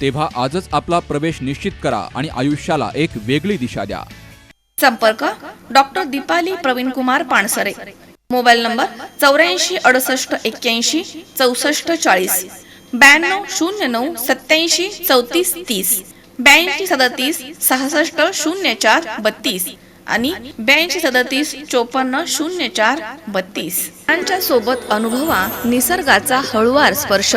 तेव्हा आजच आपला प्रवेश निश्चित करा आणि आयुष्याला एक वेगळी दिशा द्या. संपर्क doctor Deepali Praveen Kumar Pansare mobile number चौऱ्याऐंशी अडुसष्ट एक्क्याऐंशी चौसष्ट चाळीस. ब्याण्णव शून्य नऊ सत्याऐंशी चौतीस तीस. ब्याऐंशी सदतीस सहासष्ट शून्य चार बत्तीस आणि ब्याऐंशी सदतीस चोपन्न शून्य चार बत्तीस. त्यांच्यासोबत अनुभवा निसर्गाचा हळुवार स्पर्श.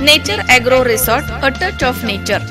Nature agro resort a touch of nature